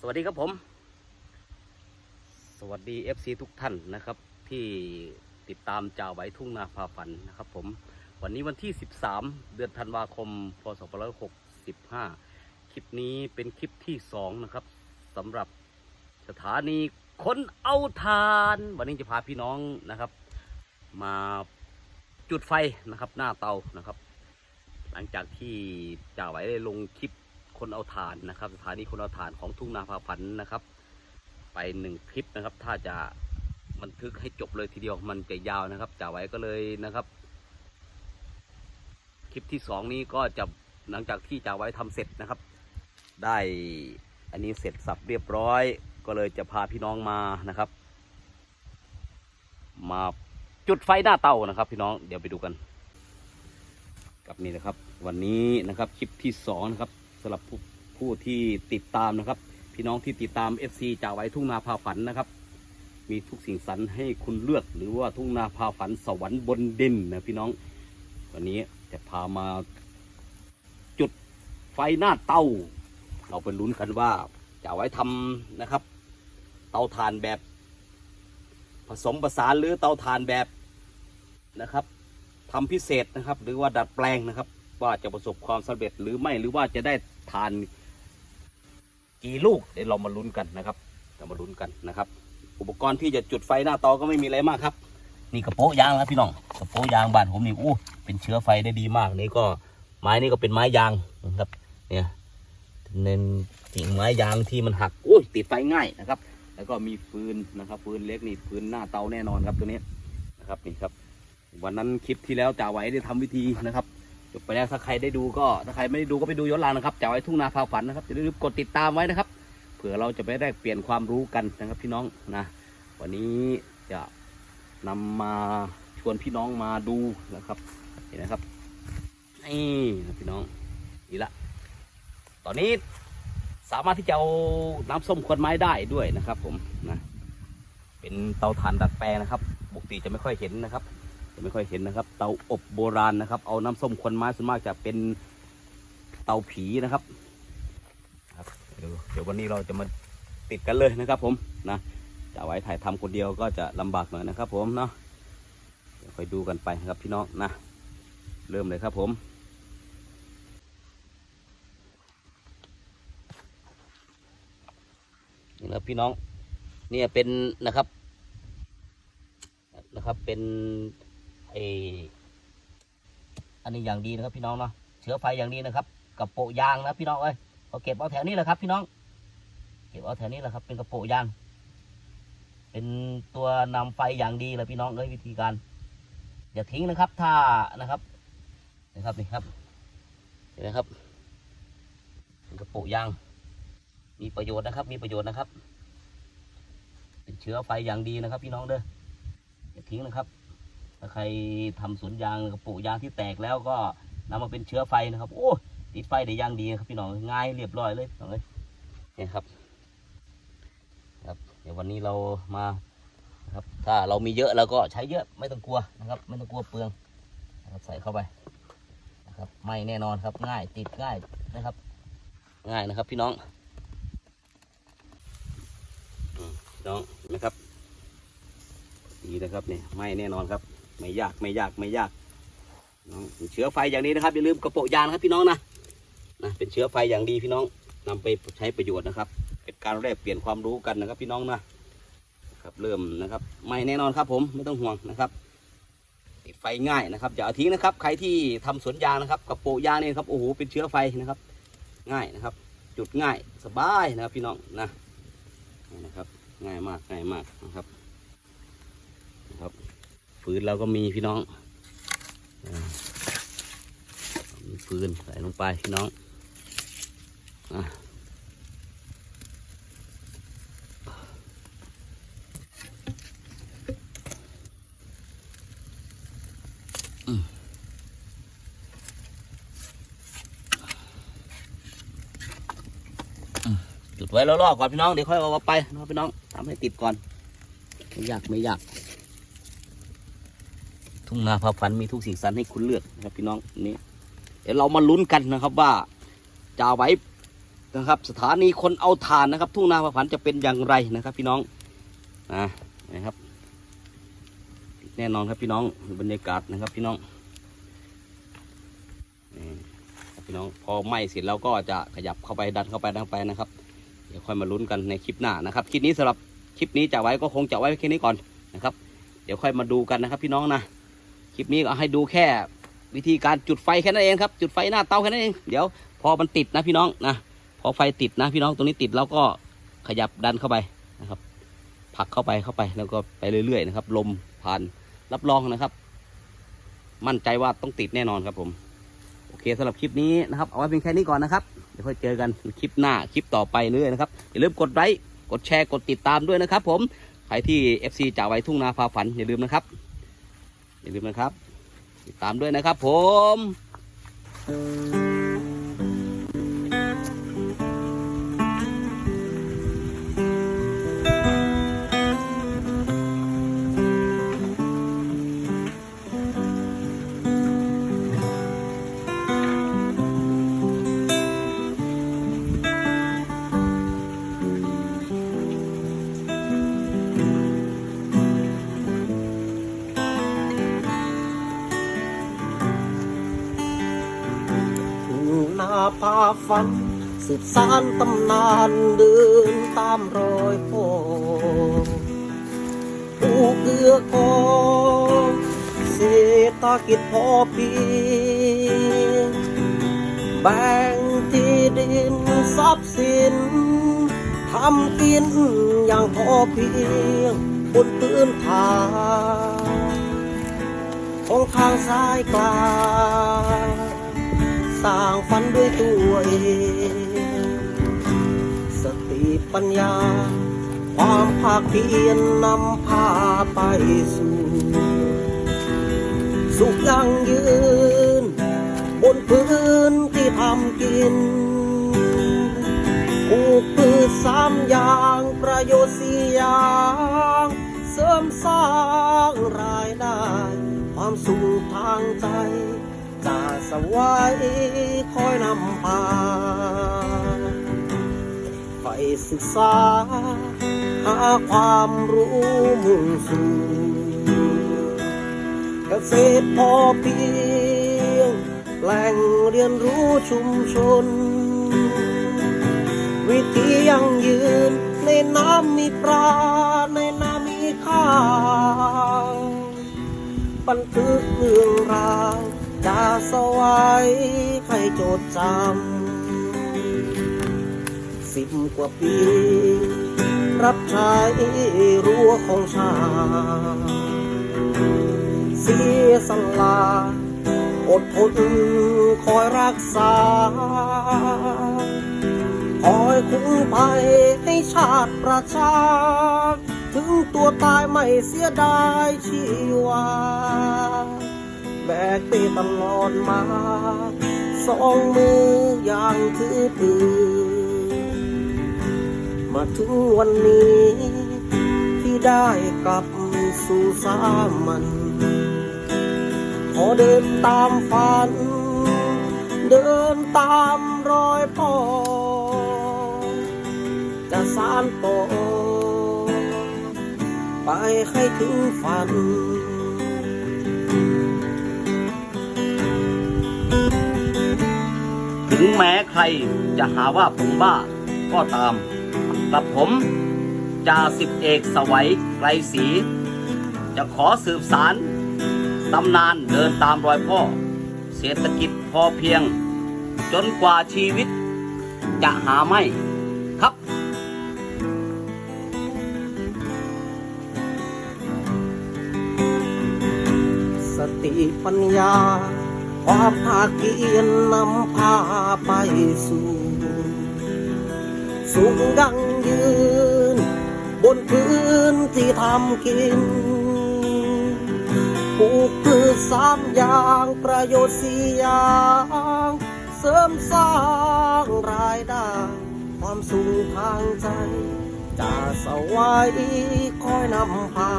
สวัสดีครับผม สวัสดี FC ทุกท่านนะครับ ที่ติดตามจ่าไว้ทุ่งนาพาฝันนะครับผม วันนี้วันที่ 13 เดือนธันวาคม พศ 2565 คลิปนี้เป็นคลิปที่ 2 นะครับสำหรับสถานีคนเอาทาน วันนี้จะพาพี่น้องนะครับ มาจุดไฟนะครับ หน้าเตานะครับ หลังจากที่จ่าไว้ได้ลงคลิป คนเอาถ่านนะครับ สถานีคนเอาถ่านของทุ่งนาพาฝันนะครับ ไปหนึ่งคลิปนะครับ ถ้าจะบันทึกให้จบเลยทีเดียวมันจะยาวนะครับจ่าไว้ก็เลยนะครับ คลิปที่สองนี้ก็จะหลังจากที่จ่าไว้ทำเสร็จนะครับ ได้อันนี้เสร็จสับเรียบร้อย ก็เลยจะพาพี่น้องมานะครับ มาจุดไฟหน้าเตานะครับ พี่น้องเดี๋ยวไปดูกัน กับนี่นะครับ วันนี้นะครับคลิปที่สองนะครับำหรับผู้ผู้ที่ติดตามนะครับ พี่น้องที่ติดตาม FC จ่าไว้ทุ่งนาพาฝันนะครับ มีทุกสิ่งสรรให้คุณเลือกหรือว่าทุ่งนาพาฝันสวรรค์บนดินนะพี่น้อง วันนี้จะพามาจุดไฟหน้าเตาเราไปลุ้นกันว่าจะเอาไว้ทำนะครับ เตาถ่านแบบ ผสมประสานหรือเตาถ่านแบบนะครับทำพิเศษนะครับ หรือว่าดัดแปลงนะครับ ว่าจะประสบความสำเร็จหรือไม่หรือว่าจะได้ ทานกี่ลูกเดี๋ยวเรามาลุ้นกันนะครับเรามาลุ้นกันนะครับ อุปกรณ์ที่จะจุดไฟหน้าเตาก็ไม่มีอะไรมากครับ นี่กระโปะยางนะพี่น้องกระโปะยางบ้านผมนี่อู้เป็นเชื้อไฟได้ดีมากนี่ก็ไม้นี่ก็เป็นไม้ยางนะครับ เนี่ยเน้นกิ่งไม้ยางที่มันหักอุ้ยติดไฟง่ายนะครับ แล้วก็มีฟืนนะครับฟืนเล็กนี่ฟืนหน้าเตาแน่นอนครับตัวนี้นะครับนี่ครับ วันนั้นคลิปที่แล้วจ่าไว้ได้ทำวิธีนะครับ จบไปแล้วถ้าใครได้ดูก็ถ้าใครไม่ได้ดูก็ไปดูย้อนหลังนะครับจ่าไว้ทุ่งนาพาฝันนะครับอย่าลืมกดติดตามไว้นะครับ เผื่อเราจะไปได้เปลี่ยนความรู้กันนะครับพี่น้องนะ วันนี้จะนำมาชวนพี่น้องมาดูนะครับเห็นนะครับนี่นะพี่น้องนี่ละ ตอนนี้สามารถที่จะเอาน้ำส้มควันไม้ได้ด้วยนะครับ ผมนะ เป็นเตาถ่านดัดแปลงนะครับปกติจะไม่ค่อยเห็นนะครับ จะไม่ค่อยเห็นนะครับ เตาอบโบราณนะครับ เอาน้ำส้มควันไม้ส่วนมากจะเป็นเตาผีนะครับครับเดี๋ยวเดี๋ยววันนี้เราจะมาติดกันเลยนะครับ ผมนะจะไว้ถ่ายทำคนเดียวก็จะลำบากหน่อยนะครับ ผมเนาะเดี๋ยวค่อยดูกันไปครับพี่น้องนะเริ่มเลยครับผมนี่นะพี่น้องเนี่ยเป็นนะครับนะครับเป็น ไออันนี้อย่างดีนะครับพี่น้องเนาะเชื้อไฟอย่างดีนะครับ กับโปะยางนะพี่น้องเอ้ยเอาเก็บเอาแถวนี้แหละครับ พี่น้อง เก็บเอาแถวนี้แหละครับ เป็นกระโปะยาง เป็นตัวนำไฟอย่างดีเลยพี่น้องเลยวิธีการอย่าทิ้งนะครับ ถ้านะครับนะครับนี่ครับเห็นไหมครับเป็นกระโปะยาง มีประโยชน์นะครับ มีประโยชน์นะครับ เป็นเชื้อไฟอย่างดีนะครับ พี่น้องเด้ออย่าทิ้งนะครับ ถ้าใครทำสวนยางกระโปะยางที่แตกแล้วก็นำมาเป็นเชื้อไฟนะครับ โอ้ติดไฟได้ย่างดีครับพี่น้องง่ายเรียบร้อยเลยพี่น้องเลยนี่ครับ ครับ เดี๋ยววันนี้เรามาครับ ถ้าเรามีเยอะเราก็ใช้เยอะไม่ต้องกลัวนะครับ ไม่ต้องกลัวเปลืองนะครับใส่เข้าไปนะครับไม่แน่นอนครับง่ายติดง่ายนะครับ ง่ายนะครับพี่น้องพี่น้องนไหมครับดีนะครับเนี่ยไม่แน่นอนครับ ไม่ยากไม่ยากไม่ยากน้องเชื้อไฟอย่างนี้นะครับอย่าลืมกระโปะยางนะครับพี่น้องนะนะเป็นเชื้อไฟอย่างดีพี่น้องนำไปใช้ประโยชน์นะครับเป็นการแลกเปลี่ยนความรู้กันนะครับ พี่น้องนะครับเริ่มนะครับ ไม่แน่นอนครับผมไม่ต้องห่วงนะครับติดไฟง่ายนะครับอย่าทิ้งนะครับ ใครที่ทำสวนยางนะครับกระโปะยางนี่ครับโอ้โหเป็นเชื้อไฟนะครับ ง่ายนะครับ จุดง่ายสบายนะครับพี่น้องนะนี่นะครับ ง่ายมากง่ายมากนะครับนะครับ ฟืนเราก็มีพี่น้องมีปืนใส่ลงไปพี่น้องอะจุดไว้แล้วรอก่อนพี่น้องเดี๋ยวค่อยเอาไปนะพี่น้องทำให้ติดก่อน ไม่ยากไม่ยาก ทุ่งนาพาพันมีทุกสิ่งสรรให้คุณเลือกนะครับพี่น้องนี่เดี๋ยวเรามาลุ้นกันนะครับว่าจะเอาไว้นะครับ สถานีคนเอาถ่านนะครับ ทุ่งนาผาผันจะเป็นอย่างไรนะครับ พี่น้องนะนะครับ แน่นอนครับพี่น้องบรรยากาศนะครับพี่น้องนี่พี่น้องพอไหม้เสร็จแล้วก็จะขยับเข้าไปดันเข้าไปดันเข้าไปนะครับ เดี๋ยวค่อยมาลุ้นกันในคลิปหน้านะครับคลิปนี้สำหรับคลิปนี้จะไว้ก็คงจะไว้แค่นี้ก่อนนะครับ เดี๋ยวค่อยมาดูกันนะครับพี่น้องนะ คลิปนี้ก็ให้ดูแค่ วิธีการจุดไฟแค่นั้นเองครับ จุดไฟหน้าเตาแค่นั้นเอง เดี๋ยวพอมันติดนะพี่น้องนะ พอไฟติดนะพี่น้องตรงนี้ติดแล้วก็ขยับดันเข้าไปนะครับผลักเข้าไปเข้าไปแล้วก็ไปเรื่อยๆนะครับ ลมผ่านรับรองนะครับ มั่นใจว่าต้องติดแน่นอนครับผม โอเคสำหรับคลิปนี้นะครับ เอาไว้เพียงแค่นี้ก่อนนะครับ เดี๋ยวค่อยเจอกันคลิปหน้าคลิปต่อไปเรื่อยนะครับ อย่าลืมกดไลค์กดแชร์กดติดตามด้วยนะครับ ผมใครที่ FC จากไว้ทุ่งนาพาฝันอย่าลืมนะครับ อย่าลืมนะครับ ติดตามด้วยนะครับผม ฝัน สืบสานตำนานเดินตามรอยพ่อผู้เกื้อคองเศรษฐกิจพอเพียงแบ่งที่ดินทรัพย์สินทำกินอย่างพอเพียงบนพื้นฐานของทางสายกลาง สร้างฝันด้วยตัวเอง สติปัญญา ความภาคเพียรนำพาไปสู่สุขยั่งยืน บนพื้นที่ทำกินปลูกพืชสามอย่างประโยชน์สี่อย่างเสริมสร้างรายได้ ความสุขทางใจ จะสวายคอยนำพาไฟศึกษา หาความรู้มุ่งสู่เกษตรพอเพียง แหล่งเรียนรู้ชุมชน วิธียั่งยืนในน้ำมีปลาในน้ำมีข้าวบันทึกเรื่องราว จะสวายให้โจดจำสิบกว่าปี รับใช้รั้วของชาติเสียสละอดทนคอยรักษา คอยคุ้มภัยให้ชาติประชา ถึงตัวตายไม่เสียดายชีวา แบกไปตลอดมา สองมืออย่างถือปืนมาถึงวันนี้ ที่ได้กลับสู่สามัญขอเดินตามฝัน เดินตามรอยพ่อ จะสานต่อไปให้ถึงฝัน ถึงแม้ใครจะหาว่าผมบ้าก็ตาม กับผมจ่าสิบเอกสวัยไกรศรีจะขอสืบสารตำนานเดินตามรอยพ่อ เศรษฐกิจพอเพียง จนกว่าชีวิตจะหาไม่ครับ สติปัญญา ความภาคเพียรนำพาไปสู่สุขดังยืน บนพื้นที่ทำกินปลูกพืชสามอย่างประโยชน์สี่อย่างเสริมสร้างรายได้ความสุขทางใจจะสวายคอยนำพา